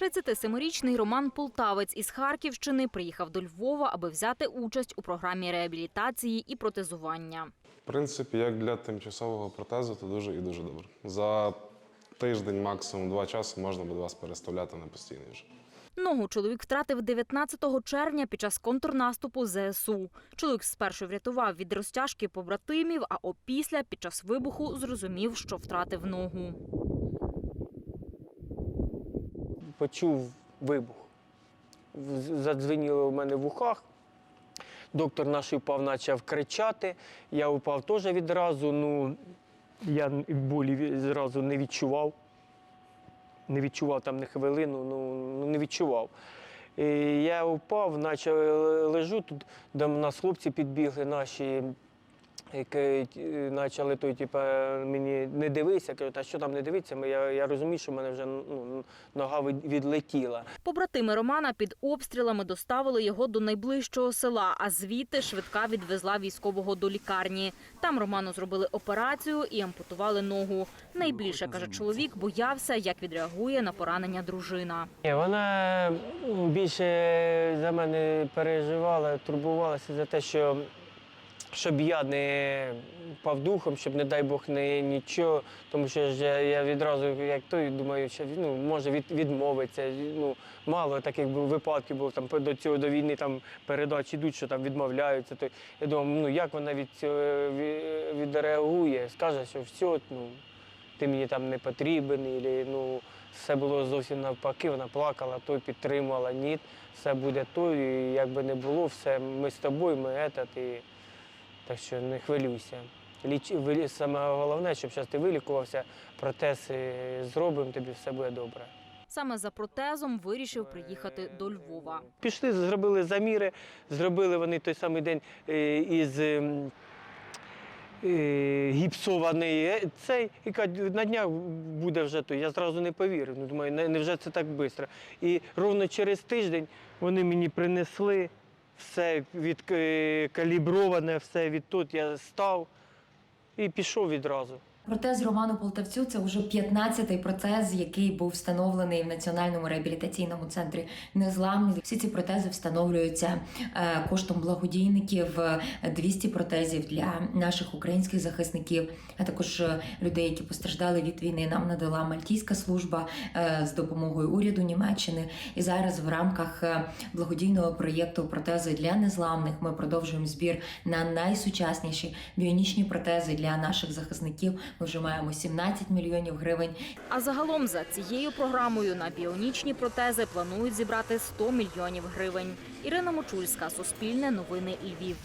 37-річний Роман Полтавець із Харківщини приїхав до Львова, аби взяти участь у програмі реабілітації і протезування. В принципі, як для тимчасового протезу, то дуже і дуже добре. За тиждень, максимум два часи можна буде вас переставляти на постійний вже. Ногу чоловік втратив 19 червня під час контрнаступу ЗСУ. Чоловік спершу врятував від розтяжки побратимів, а опісля під час вибуху зрозумів, що втратив ногу. Почув вибух. Задзвеніло в мене в ухах. Доктор наш упав, почав кричати. Я упав теж відразу. Ну, я болі зразу не відчував. Не відчував там не хвилину, ну, ну не відчував. І я упав, наче лежу тут, до нас хлопці підбігли наші. Які почали той, типу, мені не дивися, кажуть, а що там не дивитися? Ми- Я, я розумію, що в мене вже ну, нога відлетіла. Побратими Романа під обстрілами доставили його до найближчого села, а звідти швидка відвезла військового до лікарні. Там Роману зробили операцію і ампутували ногу. Найбільше каже чоловік, боявся, як відреагує на поранення дружина. Вона більше за мене переживала, турбувалася за те, що щоб я не впав духом, щоб, не дай Бог, не нічого. Тому що ж я, я відразу, як той, думаю, що ну, може від, відмовиться. Ну, мало таких випадків було там до цього до війни там передачі йдуть, що там відмовляються. То я думав, ну як вона від відреагує, скаже, що все, ну, ти мені там не потрібен, і, ну, все було зовсім навпаки, вона плакала, той підтримувала, ні, все буде то, і як не було, все, ми з тобою, ми етат, так що не хвилюйся. Ліч, саме головне, щоб зараз ти вилікувався, протези зробимо, тобі все буде добре. Саме за протезом вирішив приїхати до Львова. Пішли, зробили заміри, зробили вони той самий день е, із ем, е, гіпсований е, цей, і кажуть, на днях буде вже то. Я зразу не повірив. Ну, думаю, не- невже це так швидко. І ровно через тиждень вони мені принесли все відкаліброване, все відтут. Я став і пішов відразу. Протез Роману Полтавцю це вже 15-й протез, який був встановлений в Національному реабілітаційному центрі Незламні. Всі ці протези встановлюються е, коштом благодійників. Е, 200 протезів для наших українських захисників, а також е, людей, які постраждали від війни. Нам надала Мальтійська служба е, з допомогою уряду Німеччини. І зараз в рамках благодійного проєкту Протези для незламних ми продовжуємо збір на найсучасніші біонічні протези для наших захисників. Ми вже маємо 17 мільйонів гривень. А загалом за цією програмою на біонічні протези планують зібрати 100 мільйонів гривень. Ірина Мочульська, Суспільне новини Львів.